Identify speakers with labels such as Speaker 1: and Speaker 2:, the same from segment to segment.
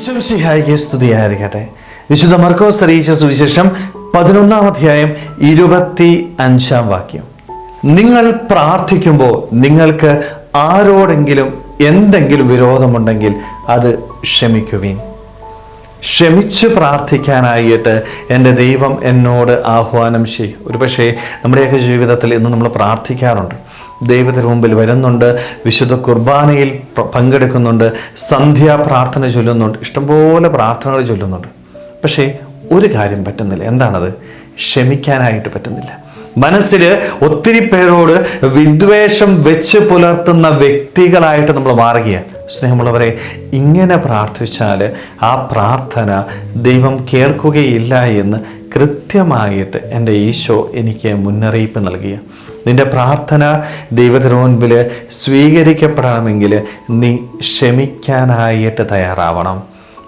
Speaker 1: ഈശ്വംസിഹായിക്ക് സ്തുതിയായിരിക്കട്ടെ. വിശുദ്ധ മർക്കോസ് അറിയിച്ച സുവിശേഷം പതിനൊന്നാം അധ്യായം ഇരുപത്തി അഞ്ചാം വാക്യം. നിങ്ങൾ പ്രാർത്ഥിക്കുമ്പോൾ നിങ്ങൾക്ക് ആരോടെങ്കിലും എന്തെങ്കിലും വിരോധമുണ്ടെങ്കിൽ അത് ക്ഷമിക്കുവിൻ. ക്ഷമിച്ച് പ്രാർത്ഥിക്കാനായിട്ട് എന്റെ ദൈവം എന്നോട് ആഹ്വാനം ചെയ്യും. ഒരുപക്ഷേ നമ്മുടെയൊക്കെ ജീവിതത്തിൽ ഇന്ന് നമ്മൾ പ്രാർത്ഥിക്കാറുണ്ട്. ദൈവത്തിന് മുമ്പിൽ വരുന്നുണ്ട്. വിശുദ്ധ കുർബാനയിൽ പങ്കെടുക്കുന്നുണ്ട്. സന്ധ്യാ പ്രാർത്ഥന ചൊല്ലുന്നുണ്ട്. ഇഷ്ടംപോലെ പ്രാർത്ഥനകൾ ചൊല്ലുന്നുണ്ട്. പക്ഷേ ഒരു കാര്യം പറ്റുന്നില്ല. എന്താണത്? ക്ഷമിക്കാനായിട്ട് പറ്റുന്നില്ല. മനസ്സിൽ ഒത്തിരി പേരോട് വിദ്വേഷം വെച്ച് പുലർത്തുന്ന വ്യക്തികളായിട്ട് നമ്മൾ മാറുകയാണ്. സ്നേഹമുള്ളവരെ ഇങ്ങനെ പ്രാർത്ഥിച്ചാൽ ആ പ്രാർത്ഥന ദൈവം കേൾക്കുകയില്ല എന്ന് കൃത്യമായിട്ട് എന്റെ ഈശോ എനിക്ക് മുന്നറിയിപ്പ് നൽകിയ. നിന്റെ പ്രാർത്ഥന ദൈവത്തിന് മുൻപിൽ സ്വീകരിക്കപ്പെടണമെങ്കിൽ നീ ക്ഷമിക്കാനായിട്ട് തയ്യാറാവണം.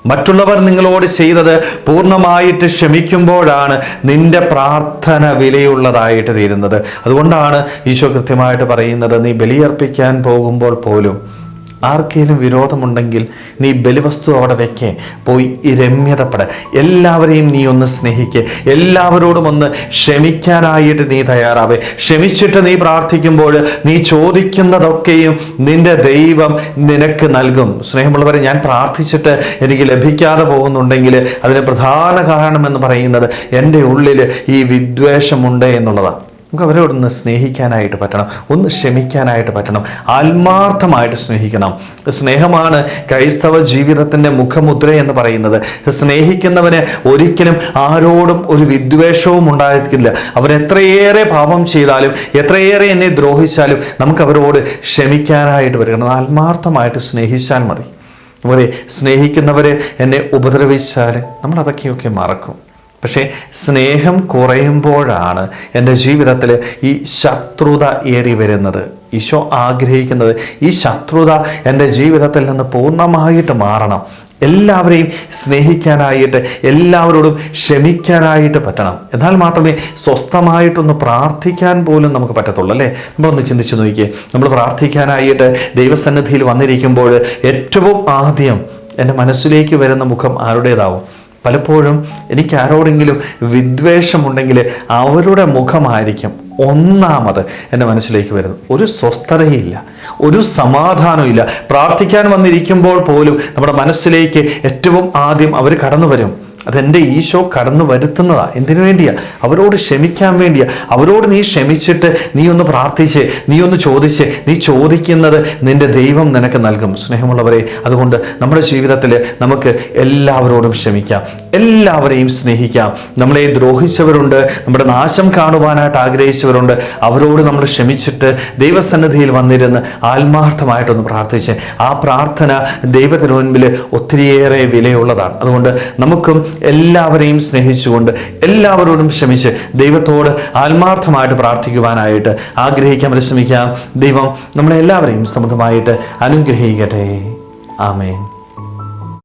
Speaker 1: മറ്റുള്ളവർ നിങ്ങളോട് ചെയ്തത് പൂർണമായിട്ട് ക്ഷമിക്കുമ്പോഴാണ് നിന്റെ പ്രാർത്ഥന വിലയുള്ളതായിട്ട് തീരുന്നത്. അതുകൊണ്ടാണ് ഈശോ കൃത്യമായിട്ട് പറയുന്നത് നീ ബലിയർപ്പിക്കാൻ പോകുമ്പോൾ പോലും ആർക്കെങ്കിലും വിരോധമുണ്ടെങ്കിൽ നീ ബലിവസ്തു അവിടെ വെക്കേ. പോയി രമ്യതപ്പെട. എല്ലാവരെയും നീ ഒന്ന് സ്നേഹിക്കേ. എല്ലാവരോടും ഒന്ന് ക്ഷമിക്കാനായിട്ട് നീ തയ്യാറാവേ. ക്ഷമിച്ചിട്ട് നീ പ്രാർത്ഥിക്കുമ്പോൾ നീ ചോദിക്കുന്നതൊക്കെയും നിന്റെ ദൈവം നിനക്ക് നൽകും. സ്നേഹമുള്ളവരെ ഞാൻ പ്രാർത്ഥിച്ചിട്ട് എനിക്ക് ലഭിക്കാതെ പോകുന്നുണ്ടെങ്കിൽ അതിന് പ്രധാന കാരണം എന്ന് പറയുന്നത് എന്റെ ഉള്ളിൽ ഈ വിദ്വേഷമുണ്ട് എന്നുള്ളതാണ്. നമുക്ക് അവരോടൊന്ന് സ്നേഹിക്കാനായിട്ട് പറ്റണം. ഒന്ന് ക്ഷമിക്കാനായിട്ട് പറ്റണം. ആത്മാർത്ഥമായിട്ട് സ്നേഹിക്കണം. സ്നേഹമാണ് ക്രൈസ്തവ ജീവിതത്തിന്റെ മുഖമുദ്ര എന്ന് പറയുന്നത്. സ്നേഹിക്കുന്നവന് ഒരിക്കലും ആരോടും ഒരു വിദ്വേഷവും ഉണ്ടായിരിക്കില്ല. അവരെത്രയേറെ പാപം ചെയ്താലും എത്രയേറെ എന്നെ ദ്രോഹിച്ചാലും നമുക്ക് അവരോട് ക്ഷമിക്കാനായിട്ട് വരണം ആത്മാർത്ഥമായിട്ട് സ്നേഹിച്ചാൽ മതി. അതുപോലെ സ്നേഹിക്കുന്നവരെ എന്നെ ഉപദ്രവിച്ചാൽ നമ്മൾ അതൊക്കെയൊക്കെ മറക്കും. പക്ഷേ സ്നേഹം കുറയുമ്പോഴാണ് എന്റെ ജീവിതത്തിൽ ഈ ശത്രുത ഏറി വരുന്നത്. ഈശോ ആഗ്രഹിക്കുന്നത് ഈ ശത്രുത എന്റെ ജീവിതത്തിൽ നിന്ന് പൂർണമായിട്ട് മാറണം. എല്ലാവരെയും സ്നേഹിക്കാനായിട്ട് എല്ലാവരോടും ക്ഷമിക്കാനായിട്ട് പറ്റണം. എന്നാൽ മാത്രമേ സ്വസ്ഥമായിട്ടൊന്ന് പ്രാർത്ഥിക്കാൻ പോലും നമുക്ക് പറ്റത്തുള്ളൂ അല്ലേ? നമ്മളൊന്ന് ചിന്തിച്ചു നോക്കിയേ. നമ്മൾ പ്രാർത്ഥിക്കാനായിട്ട് ദൈവസന്നിധിയിൽ വന്നിരിക്കുമ്പോൾ ഏറ്റവും ആദ്യം എന്റെ മനസ്സിലേക്ക് വരുന്ന മുഖം ആരുടേതാവും? പലപ്പോഴും എനിക്ക് ആരോടെങ്കിലും വിദ്വേഷമുണ്ടെങ്കിൽ അവരുടെ മുഖമായിരിക്കും ഒന്നാമത് എന്റെ മനസ്സിലേക്ക് വരുന്നത്. ഒരു സ്വസ്ഥതയില്ല ഒരു സമാധാനമില്ല പ്രാർത്ഥിക്കാൻ വന്നിരിക്കുമ്പോൾ പോലും നമ്മുടെ മനസ്സിലേക്ക് ഏറ്റവും ആദ്യം അവർ കടന്നു വരും. അതെന്റെ ഈശോ കടന്നു വരുത്തുന്നതാ. എന്തിനു വേണ്ടിയാ? അവരോട് ക്ഷമിക്കാൻ വേണ്ടിയാ. അവരോട് നീ ക്ഷമിച്ചിട്ട് നീ ഒന്ന് പ്രാർത്ഥിച്ച് നീ ഒന്ന് ചോദിച്ച് നീ ചോദിക്കുന്നത് നിന്റെ ദൈവം നിനക്ക് നൽകും. സ്നേഹമുള്ളവരെ അതുകൊണ്ട് നമ്മുടെ ജീവിതത്തിൽ നമുക്ക് എല്ലാവരോടും ക്ഷമിക്കാം. എല്ലാവരെയും സ്നേഹിക്കാം. നമ്മളെ ദ്രോഹിച്ചവരുണ്ട് നമ്മുടെ നാശം കാണുവാനായിട്ട് ആഗ്രഹിച്ചവരുണ്ട്. അവരോട് നമ്മൾ ക്ഷമിച്ചിട്ട് ദൈവസന്നിധിയിൽ വന്നിരുന്ന് ആത്മാർത്ഥമായിട്ടൊന്ന് പ്രാർത്ഥിച്ച് ആ പ്രാർത്ഥന ദൈവത്തിന് മുൻപിൽ ഒത്തിരിയേറെ വിലയുള്ളതാണ്. അതുകൊണ്ട് നമുക്കും എല്ലാവരെയും സ്നേഹിച്ചുകൊണ്ട് എല്ലാവരോടും ക്ഷമിച്ച് ദൈവത്തോട് ആത്മാർത്ഥമായിട്ട് പ്രാർത്ഥിക്കുവാനായിട്ട് ആഗ്രഹിക്കാൻ പരിശ്രമിക്കാം. ദൈവം നമ്മളെല്ലാവരെയും സമൃദ്ധമായിട്ട് അനുഗ്രഹിക്കട്ടെ. ആമേൻ.